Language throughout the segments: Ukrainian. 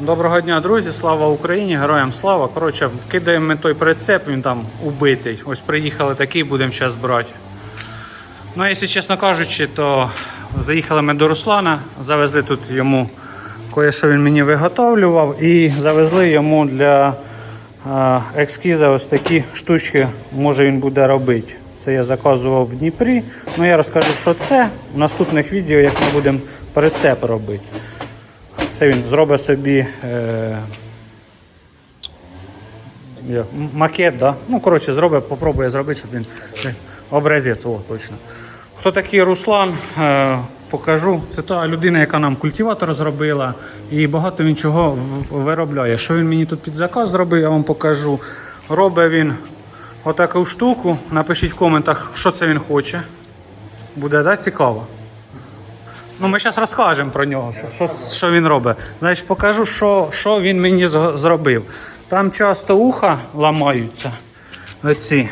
Доброго дня, друзі! Слава Україні! Героям слава! Коротше, кидаємо ми той прицеп, він там убитий. Ось приїхали такий, будемо зараз брати. Ну, якщо чесно кажучи, то заїхали ми до Руслана, завезли тут йому кое-що він мені виготовлював і завезли йому для екскіза ось такі штучки, може він буде робити. Це я заказував в Дніпрі. Ну я розкажу, що це в наступних відео, як ми будемо прицеп робити. Це він зробить собі е, макет, да? ну коротше, зробить, попробує зробити, щоб він е, образець, о, точно. Хто такий Руслан? Е, покажу. Це та людина, яка нам культиватор зробила, і багато він чого виробляє. Що він мені тут під заказ зробив, я вам покажу. Робить він отаку штуку. Напишіть в коментах, що це він хоче. Буде да, цікаво. Ну, ми зараз розкажемо про нього, що, що, що він робить. Значить, покажу, що, що він мені зробив. Там часто уха ламаються. Оці.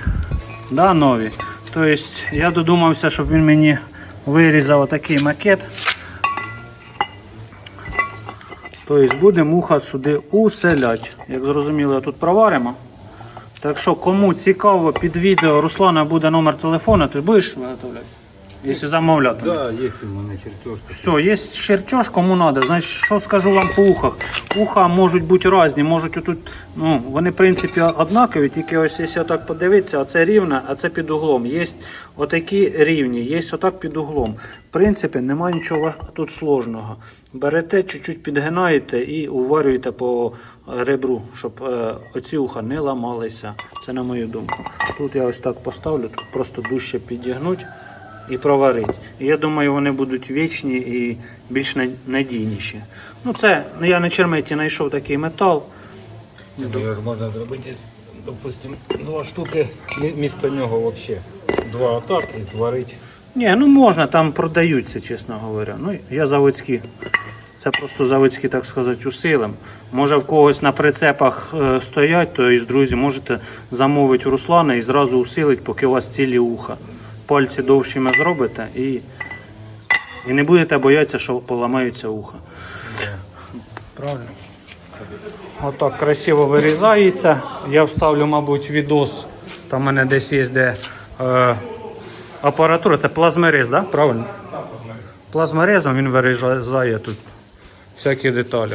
Да, нові. Тобто я додумався, щоб він мені вирізав отакий макет. Тобто будемо уха сюди уселять. Як зрозуміло, тут проваримо. Так що, кому цікаво, під відео Руслана буде номер телефону, ти будеш виготовляти? Якщо замовляти. Да, есть у меня чертежка. Все, є чертеж, кому треба. Значить, що скажу вам по ухах? Уха можуть бути різні, можуть отут, ну, вони в принципі однакові, тільки ось якщо так подивитися, оце рівне, а це під углом. Є отакі рівні, є отак під углом. В принципі, немає нічого тут сложного. Берете, чуть-чуть підгинаєте і уварюєте по ребру, щоб е, оці уха не ламалися. Це на мою думку. Тут я ось так поставлю, тут просто дужче підігнуть і проварити. І я думаю, вони будуть вічні і більш надійніші. Ну це, ну я на черметі знайшов такий метал. Його ж можна зробити, допустим, два штуки місто нього вообще. Два отак і зварити. Ні, ну можна, там продаються, чесно говоря. Ну, я заводські. Це просто заводські, так сказати, усилим. Може в когось на прицепах е, стоять, то із друзі можете замовити у Руслана і зразу усилить, поки у вас цілі уха. Пальці довшими зробите і, і не будете боятися, що поламаються уха. Правильно? Отак красиво вирізається. Я вставлю, мабуть, відос. Там у мене десь є де е, апаратура. Це плазмерез, да? правильно? Плазморезом він вирізає тут всякі деталі.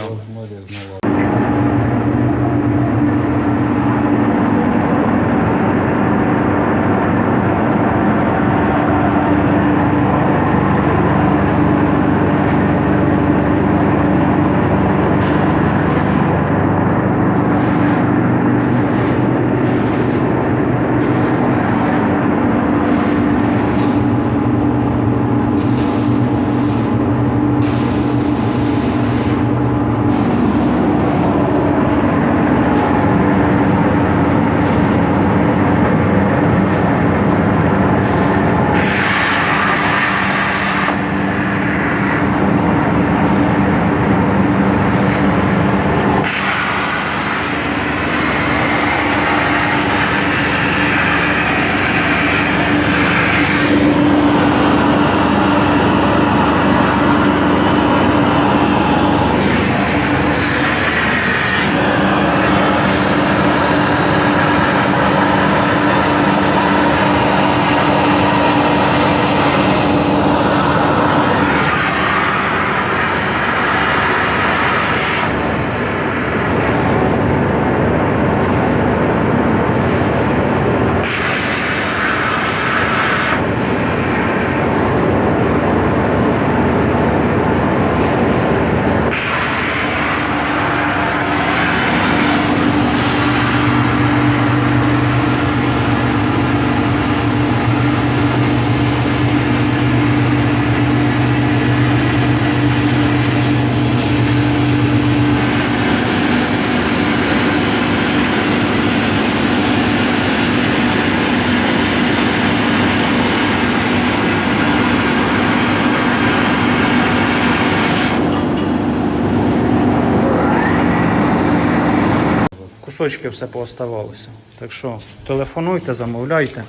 Кусочки все пооставалося. Так що телефонуйте, замовляйте.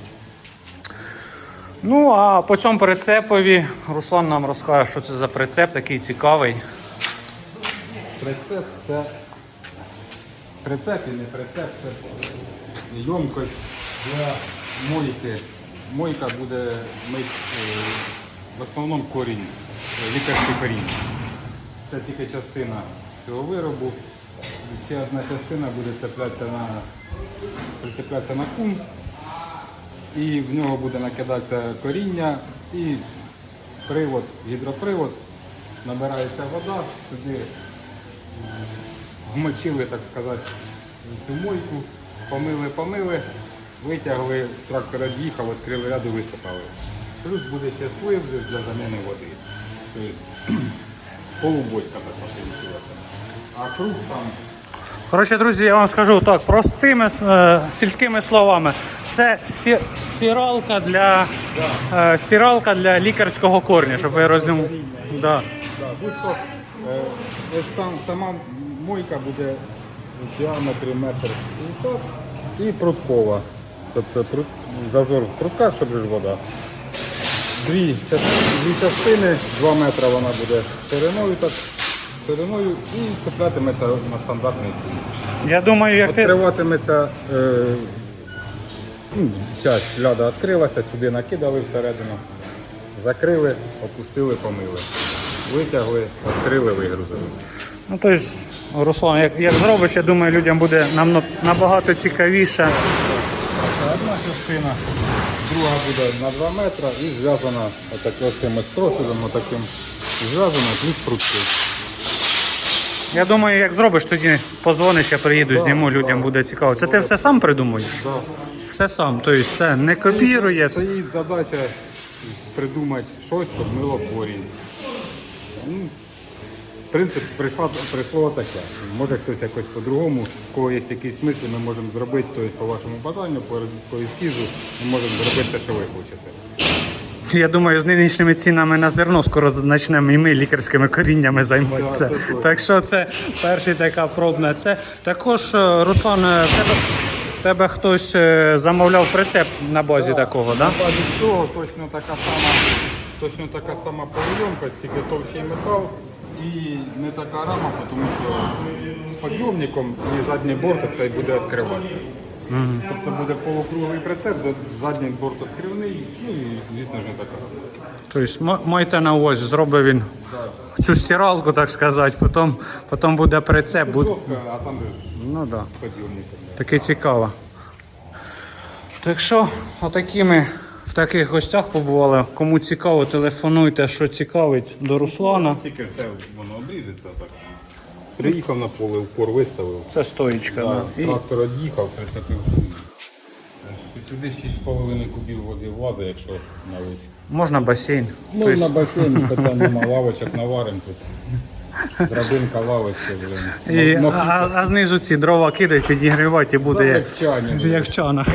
Ну, а по цьому прицепові Руслан нам розкаже, що це за прицеп такий цікавий. Прицеп це прицеп і не прицеп, це ємкость для мойки. Мойка буде мити е, в основному корінь, е, лікарський корінь. Це тільки частина цього виробу. Ще одна частина буде цеплятися на, прицеплятися на кум. І в нього буде накидатися коріння і привод, гідропривод, набирається вода, сюди вмочили, так сказати, цю мойку, помили, помили, витягли, трактор від'їхав, відкрили ряду, висипали. Плюс буде ще слив для заміни води. Тобто полубочка така вийшла. А круг там Коротше, друзі, я вам скажу так, простими е, сільськими словами. Це сті- стиралка для, е, стиралка для лікарського корня, щоб ви розуміли. Будь-що, е, ось сам, сама мойка буде в діаметрі метр 50 і пруткова. Тобто прут- зазор в прутках, щоб ж вода. Дві, дві частини, 2 метри вона буде шириною, шириною і цеплятиметься на стандартний кінь. Я думаю, як ти. Відкриватиметься е, ну, часть ляда відкрилася, сюди накидали всередину, закрили, опустили, помили. Витягли, відкрили, вигрузили. Ну, тобто, Руслан, як, як зробиш, я думаю, людям буде нам набагато цікавіше. Це одна частина, друга буде на 2 метри і зв'язана отак, оцим ось отаким зв'язана, плюс прутки. Я думаю, як зробиш, тоді позвониш, я приїду, зніму, людям буде цікаво. Це ти все сам придумуєш? Да. Все сам. Тобто це не копірує. Стоїть задача придумати щось, щоб мило корінь. Ну, принцип прийшло, прийшло таке. Може хтось якось по-другому, в кого є якісь мислі, ми можемо зробити тобто, по вашому бажанню, по, по ескізу, ми можемо зробити те, що ви хочете. Я думаю, з нинішніми цінами на зерно скоро почнемо і ми лікарськими коріннями займатися. Так. Так що це перша така пробна. Це також, е, Руслан, е, тебе, тебе хтось е, замовляв прицеп на базі такого, так? Да? На базі цього точно така сама, точно така сама полуємкость, тільки товщий метал і не така рама, тому що підйомником і задній борт цей буде відкриватися. Тобто буде полукруглий прицеп, за- задній борт відкривний, ну і звісно ж не така. Тобто ма- майте на увазі, зробить він цю стиралку, так сказати, потім, потім буде прицеп. Буде... А там же Ну. Да. з підйомником. Таке цікаво. Так що, отакі ми в таких гостях побували. Кому цікаво, телефонуйте, що цікавить до Руслана. Тільки все воно обріжеться так. Приїхав на поле, упор виставив. Це стоїчка. Да. І Трактор од'їхав, прицепив. Сюди 6,5 кубів води влазить, якщо навіть. можна басейн. Ну, Тобто- на басейні питань нема, лавочок наварим тут. Драбинка. І, Ну, а, а знизу ці дрова кидають, підігрівати і буде як як, в чані. блин. як в чанах.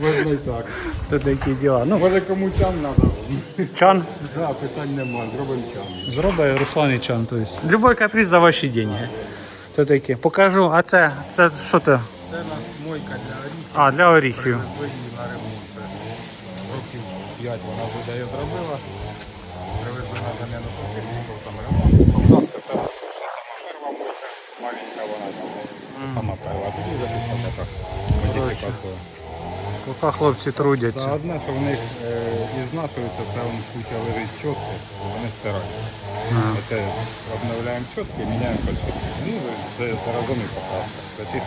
Можна і так. То такі діла. Ну, Може кому чан треба? чан Да, питань нема, зробимо чан. зробить Руслан і чан. Тобто. Любой каприз за ваші деньги. То таке. Покажу, а це, це що це? Це у нас мойка для оріхів. А, для оріхів. Привезли її на ремонт. Років 5 вона вже її зробила. Привезли на заміну посильників, там ремонт. Ковзаска це сама мойка. Маленька вона там. Це сама. Тоді така модифікація. Поки хлопці трудяться. Та одне, що в них е, ізнашується, це вон куча лежить чотки, вони стирають. Оце обновляємо чотки, міняємо подшипники. Ну, це разом і покраска.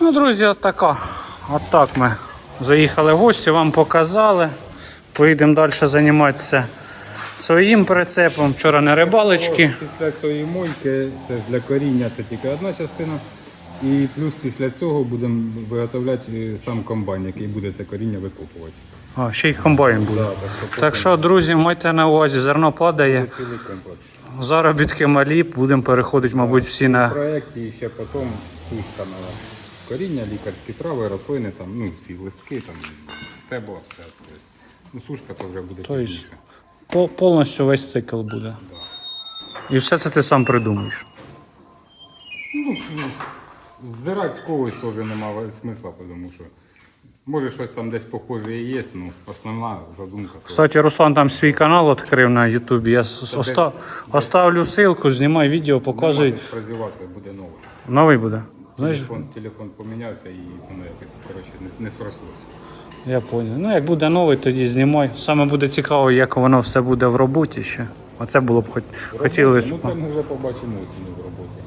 Ну, друзі, от така. От так ми заїхали в гості, вам показали. Поїдемо далі займатися своїм прицепом. Вчора на рибалочки. Після цієї мойки, це ж для коріння, це тільки одна частина. І плюс після цього будемо виготовляти е, сам комбайн, який буде це коріння викопувати. А, ще й комбайн буде. Да, так, що Так що, друзі, майте на увазі, зерно падає, цілий комплекс. заробітки малі, будемо переходити, мабуть, всі В на. проєкті і ще потім сушка на коріння, лікарські трави, рослини, там, ну, ці листки, там, стебла, все. Тобто, ну, сушка то вже буде Тобто, пізніше. По- Повністю весь цикл буде. І все це ти сам придумаєш. Ну, ну, здирати з когось теж немає смисла, тому що Може щось там десь похоже і є, ну основна задумка. Кстати, Руслан там свій канал відкрив на Ютубі. Я с- оста... оставлю ссылку, знімай відео, показуй. Буде новий. Новий буде. Знаєш, Телефон, телефон помінявся і воно якось коротше, не, не срослося. Я понял. Ну, як буде новий, тоді знімай. Саме буде цікаво, як воно все буде в роботі ще. Оце було б хоч... хотілося. Ну це ми вже побачимо осінню в роботі.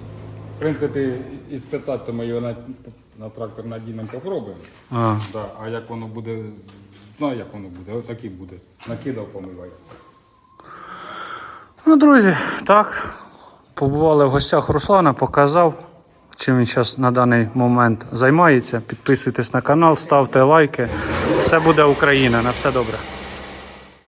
В принципі, і спитати, то ми його на, на трактор надінемо, попробуємо. А. Да, а як воно буде, ну як воно буде, ось і буде. Накидав, помивай. Ну, друзі, так. Побували в гостях Руслана, показав, чим він зараз на даний момент займається. Підписуйтесь на канал, ставте лайки. Все буде Україна. На все добре.